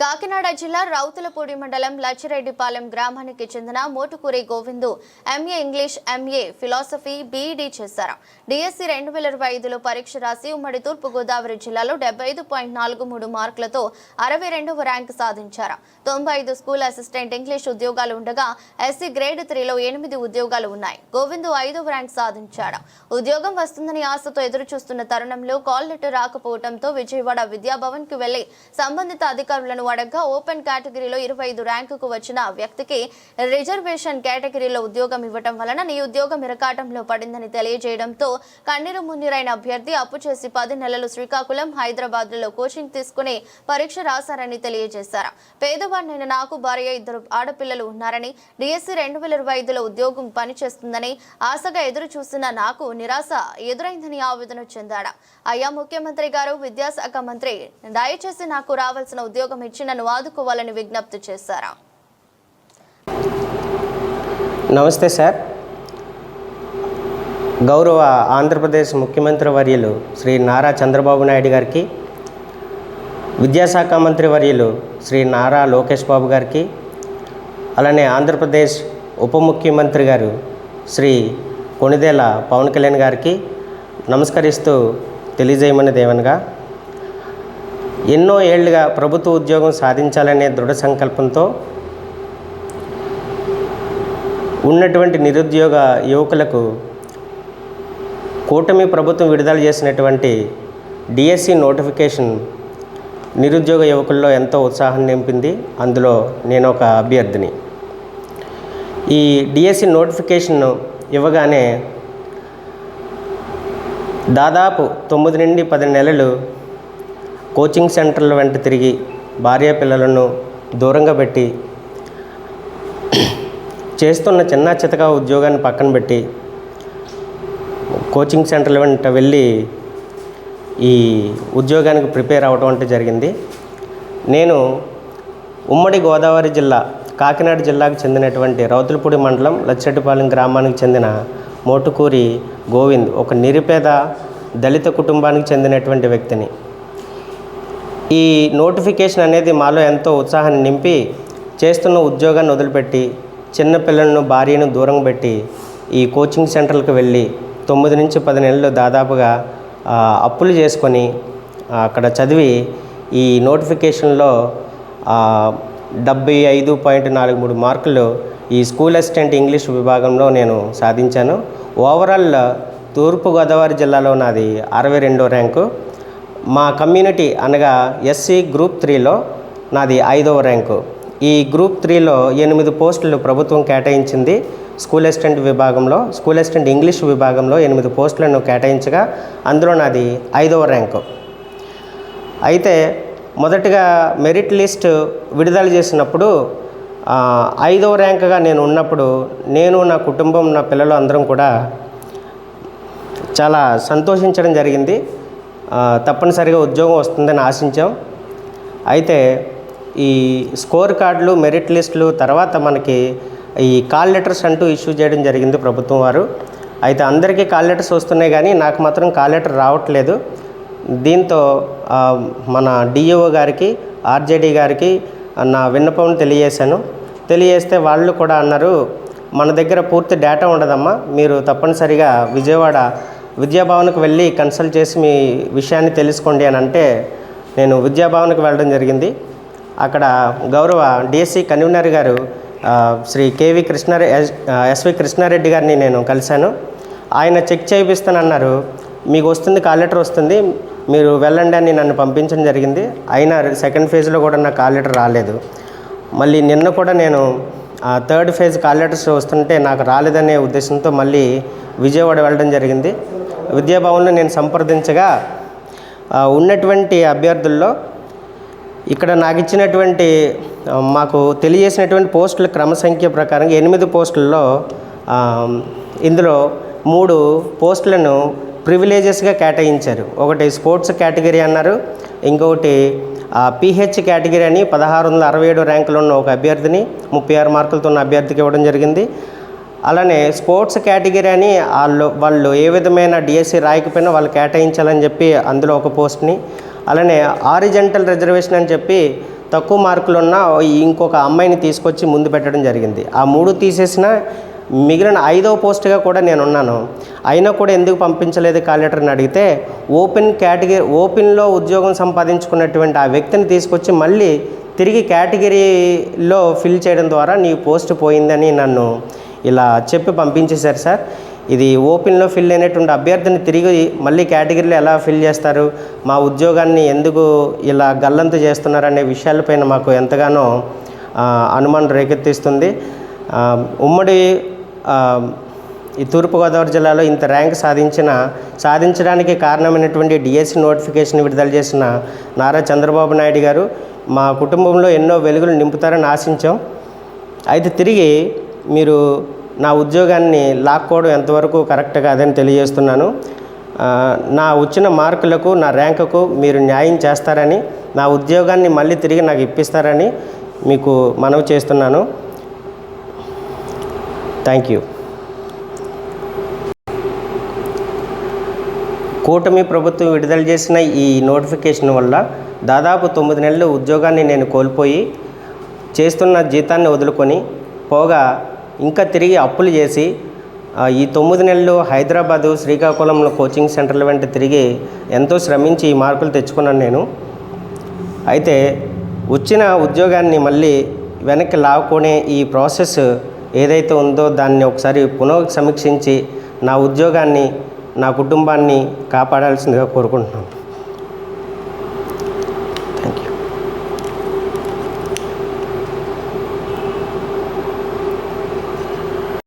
కాకినాడ జిల్లా రౌతులపూడి మండలం లచ్చిరెడ్డిపాలెం గ్రామానికి చెందిన Motukuri Govindu MA English MA philosophy BEd చేశారు. డిఎస్సి రెండు వేల ఇరవై ఐదులో పరీక్ష రాసి ఉమ్మడి తూర్పుగోదావరి జిల్లాలో డెబ్బై ఐదు పాయింట్ నాలుగు మూడు మార్కులతో అరవై రెండవ ర్యాంకు సాధించారు. తొంభై ఐదు స్కూల్ అసిస్టెంట్ ఇంగ్లీష్ ఉద్యోగాలు ఉండగా ఎస్సీ గ్రేడ్ త్రీలో ఎనిమిది ఉద్యోగాలు ఉన్నాయి. గోవిందు ఐదవ ర్యాంక్ సాధించాడు. ఉద్యోగం వస్తుందని ఆశతో ఎదురు చూస్తున్న తరుణంలో కాల్ లెటర్ రాకపోవడంతో విజయవాడ విద్యాభవన్కి వెళ్ళి సంబంధిత అధికారులను అడగ్గా ఓపెన్ కేటగిరీలో ఇరవై ఐదు ర్యాంకుకు వచ్చిన వ్యక్తికి రిజర్వేషన్ కేటగిరీలో ఉద్యోగం ఇవ్వటం వలన నీ ఉద్యోగం ఇరకాటంలో పడిందని తెలియజేయడంతో కన్నీరు మున్నీరైన అభ్యర్థి అప్పు చేసి పది నెలలు శ్రీకాకుళం హైదరాబాద్లలో కోచింగ్ తీసుకుని పరీక్ష రాశారని తెలియజేశారు. పేదవాడినైన నాకు భార్య ఇద్దరు ఆడపిల్లలు ఉన్నారని డిఎస్సి రెండు వేల ఇరవై ఐదులో ఉద్యోగం పనిచేస్తుందని ఆశగా ఎదురు చూస్తున్న నాకు నిరాశ ఎదురైందని ఆవేదన చెందాడు. అయ్యా ముఖ్యమంత్రి గారు విద్యాశాఖ మంత్రి దయచేసి నాకు రావాల్సిన ఉద్యోగం ఇచ్చి నన్ను ఆదుకోవాలని విజ్ఞప్తి చేశారు? నమస్తే సార్. గౌరవ ఆంధ్రప్రదేశ్ ముఖ్యమంత్రి వర్యులు శ్రీ నారా చంద్రబాబు నాయుడు గారికి విద్యాశాఖ మంత్రి వర్యులు శ్రీ నారా లోకేష్ బాబు గారికి అలానే ఆంధ్రప్రదేశ్ ఉప ముఖ్యమంత్రి గారు శ్రీ కొణిదేల పవన్ కళ్యాణ్ గారికి నమస్కరిస్తూ తెలియజేయమన్నది ఏమనగా ఎన్నో ఏళ్ళుగా ప్రభుత్వ ఉద్యోగం సాధించాలనే దృఢ సంకల్పంతో ఉన్నటువంటి నిరుద్యోగ యువకులకు కూటమి ప్రభుత్వం విడుదల చేసినటువంటి డిఎస్సి నోటిఫికేషన్ నిరుద్యోగ యువకుల్లో ఎంతో ఉత్సాహం నింపింది. అందులో నేను ఒక అభ్యర్థిని. ఈ డిఎస్సి నోటిఫికేషన్ ఇవ్వగానే దాదాపు తొమ్మిది నుండి పది నెలలు కోచింగ్ సెంటర్ల వెంట తిరిగి భార్య పిల్లలను దూరంగా పెట్టి చేస్తున్న చిన్న చితక ఉద్యోగాన్ని పక్కన పెట్టి కోచింగ్ సెంటర్ల వెంట వెళ్ళి ఈ ఉద్యోగానికి ప్రిపేర్ అవ్వడం అంటే జరిగింది. నేను ఉమ్మడి గోదావరి జిల్లా కాకినాడ జిల్లాకు చెందినటువంటి రౌతులపూడి మండలం లచ్చటిపాలెం గ్రామానికి చెందిన మోటుకూరి గోవింద్ ఒక నిరుపేద దళిత కుటుంబానికి చెందినటువంటి వ్యక్తిని. ఈ నోటిఫికేషన్ అనేది మాలో ఎంతో ఉత్సాహాన్ని నింపి చేస్తున్న ఉద్యోగాన్ని వదిలిపెట్టి చిన్న పిల్లలను భార్యను దూరం పెట్టి ఈ కోచింగ్ సెంటర్లకు వెళ్ళి తొమ్మిది నుంచి పది నెలలు దాదాపుగా అప్పులు చేసుకొని అక్కడ చదివి ఈ నోటిఫికేషన్లో డెబ్బై ఐదు పాయింట్ నాలుగు మూడు మార్కులు ఈ స్కూల్ అసిస్టెంట్ ఇంగ్లీష్ విభాగంలో నేను సాధించాను. ఓవరాల్ తూర్పుగోదావరి జిల్లాలో నాది అరవై రెండో ర్యాంకు. మా కమ్యూనిటీ అనగా ఎస్సీ గ్రూప్ త్రీలో నాది ఐదవ ర్యాంకు. ఈ గ్రూప్ త్రీలో ఎనిమిది పోస్టులు ప్రభుత్వం కేటాయించింది. స్కూల్ అసిస్టెంట్ విభాగంలో స్కూల్ అసిస్టెంట్ ఇంగ్లీష్ విభాగంలో ఎనిమిది పోస్టులను కేటాయించగా అందులో నాది ఐదవ ర్యాంకు. అయితే మొదటగా మెరిట్ లిస్ట్ విడుదల చేసినప్పుడు ఐదవ ర్యాంకుగా నేను ఉన్నప్పుడు నేను నా కుటుంబం నా పిల్లలు అందరం కూడా చాలా సంతోషించడం జరిగింది. తప్పనిసరిగా ఉద్యోగం వస్తుందని ఆశించాం. అయితే ఈ స్కోర్ కార్డులు మెరిట్ లిస్టులు తర్వాత మనకి ఈ కాల్ లెటర్స్ అంటూ ఇష్యూ చేయడం జరిగింది ప్రభుత్వం వారు. అయితే అందరికీ కాల్ లెటర్స్ వస్తున్నాయి కానీ నాకు మాత్రం కాల్ లెటర్ రావట్లేదు. దీంతో మన డిఈఓ గారికి ఆర్జేడీ గారికి నా విన్నపం తెలియజేశాను. తెలియజేస్తే వాళ్ళు కూడా అన్నారు మన దగ్గర పూర్తి డేటా ఉండదమ్మా మీరు తప్పనిసరిగా విజయవాడ విద్యాభవన్కి వెళ్ళి కన్సల్ట్ చేసి మీ విషయాన్ని తెలుసుకోండి అని అంటే నేను విద్యాభవన్కి వెళ్ళడం జరిగింది. అక్కడ గౌరవ డిఎస్సి కన్వీనర్ గారు Shri KV Krishna S- SV Krishna Reddy గారిని నేను కలిశాను. ఆయన చెక్ చేయిస్తానన్నారు మీకు వస్తుంది కాల్ లెటర్ వస్తుంది. మీరు వెళ్ళండి అని నన్ను పంపించడం జరిగింది. అయినా సెకండ్ ఫేజ్లో కూడా నాకు కాల్ లెటర్ రాలేదు. మళ్ళీ నిన్న కూడా నేను ఆ థర్డ్ ఫేజ్ కాల్ లెటర్స్ వస్తుంటే నాకు రాలేదనే ఉద్దేశంతో మళ్ళీ విజయవాడ వెళ్ళడం జరిగింది. విద్యాభవన్లో నేను సంప్రదించగా ఉన్నటువంటి అభ్యర్థుల్లో ఇక్కడ నాకు ఇచ్చినటువంటి మాకు తెలియజేసినటువంటి పోస్టుల క్రమ సంఖ్య ప్రకారం ఎనిమిది పోస్టుల్లో ఇందులో మూడు పోస్టులను ప్రివిలేజెస్గా కేటాయించారు. ఒకటి స్పోర్ట్స్ కేటగిరీ అన్నారు ఇంకొకటి పిహెచ్ కేటగిరీ అని పదహారు వందల అరవై ఏడు ర్యాంకులు ఉన్న ఒక అభ్యర్థిని ముప్పై ఆరు మార్కులతో ఉన్న అభ్యర్థికి ఇవ్వడం జరిగింది. అలానే స్పోర్ట్స్ కేటగిరీ అని వాళ్ళు వాళ్ళు ఏ విధమైన డిఎస్సి రాయకపోయినా వాళ్ళు కేటాయించాలని చెప్పి అందులో ఒక పోస్ట్ని అలానే ఆరిజెంటల్ రిజర్వేషన్ అని చెప్పి తక్కువ మార్కులు ఉన్న ఇంకొక అమ్మాయిని తీసుకొచ్చి ముందు పెట్టడం జరిగింది. ఆ మూడు తీసేసిన మిగిలిన ఐదవ పోస్ట్గా కూడా నేను ఉన్నాను అయినా కూడా ఎందుకు పంపించలేదు కాల్ లెటర్ని అడిగితే ఓపెన్ కేటగిరీ ఓపెన్లో ఉద్యోగం సంపాదించుకున్నటువంటి ఆ వ్యక్తిని తీసుకొచ్చి మళ్ళీ తిరిగి కేటగిరీలో ఫిల్ చేయడం ద్వారా నీ పోస్ట్ పోయిందని నన్ను ఇలా చెప్పి పంపించేశారు సార్. ఇది ఓపెన్లో ఫిల్ అయినటువంటి అభ్యర్థిని తిరిగి మళ్ళీ కేటగిరీలో ఎలా ఫిల్ చేస్తారు మా ఉద్యోగాన్ని ఎందుకు ఇలా గల్లంతు చేస్తున్నారు అనే విషయాలపైన మాకు ఎంతగానో అనుమానం రేకెత్తిస్తుంది. ఉమ్మడి ఈ తూర్పుగోదావరి జిల్లాలో ఇంత ర్యాంక్ సాధించిన సాధించడానికి కారణమైనటువంటి డిఎస్సి నోటిఫికేషన్ విడుదల చేసిన నారా చంద్రబాబు నాయుడు గారు మా కుటుంబంలో ఎన్నో వెలుగులు నింపుతారని ఆశించాం. అయితే తిరిగి మీరు నా ఉద్యోగాన్ని లాక్కోవడం ఎంతవరకు కరెక్ట్ కాదని తెలియజేస్తున్నాను. నా వచ్చిన మార్కులకు నా ర్యాంకుకు మీరు న్యాయం చేస్తారని నా ఉద్యోగాన్ని మళ్ళీ తిరిగి నాకు ఇప్పిస్తారని మీకు మనవి చేస్తున్నాను. థ్యాంక్ యూ కూటమి ప్రభుత్వం విడుదల చేసిన ఈ నోటిఫికేషన్ వల్ల దాదాపు తొమ్మిది నెలలు ఉద్యోగాన్ని నేను కోల్పోయి చేస్తున్న జీతాన్ని వదులుకొని పోగా ఇంకా తిరిగి అప్పులు చేసి ఈ తొమ్మిది నెలలు హైదరాబాదు శ్రీకాకుళంలో కోచింగ్ సెంటర్ల వెంట తిరిగి ఎంతో శ్రమించి ఈ మార్కులు తెచ్చుకున్నాను నేను. అయితే వచ్చిన ఉద్యోగాన్ని మళ్ళీ వెనక్కి లాక్కునే ఈ ప్రాసెస్ ఏదైతే ఉందో దాన్ని ఒకసారి పునః సమీక్షించి నా ఉద్యోగాన్ని నా కుటుంబాన్ని కాపాడాల్సిందిగా కోరుకుంటున్నాను.